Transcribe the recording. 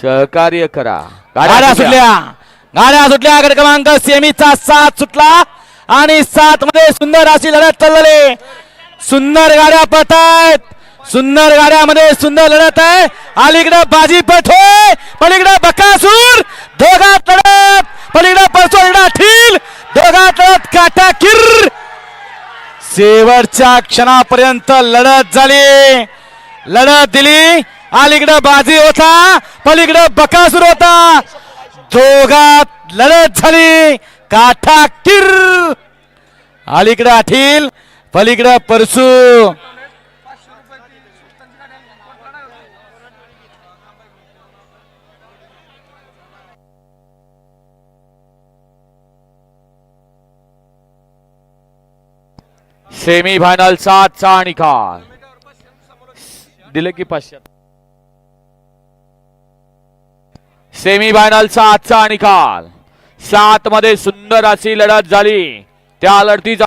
सहकार्य करा. गाड्या सुटल्या. गाड्या सुटल्या. गट क्रमांक सेमीचा सात सुटला आणि सात मध्ये सुंदर अशी लढत चाललेली सुंदर गाड्या पळतायत. सुंदर गाड्यामध्ये सुंदर लढत आहे. अलीकडे बाजी पठोय पलीकडे बकासूर. दोघात लढत. पलीकडे परसोडा ठील दोघात लढत काटा किर शेवटच्या क्षणापर्यंत लढत झाली. लढत दिली. अलीकडे बाजी होता पलीकडे बकासूर होता. दोघात लढत झाली. काठा किर. अलीकडे आठील पलीकडे परसू. सेमी फायनल सातचा निकाल दिलं की पाचशे. सेमी आजचा सातचा निकाल. सात मध्ये सुंदर अशी लढत झाली. त्या लढतीचा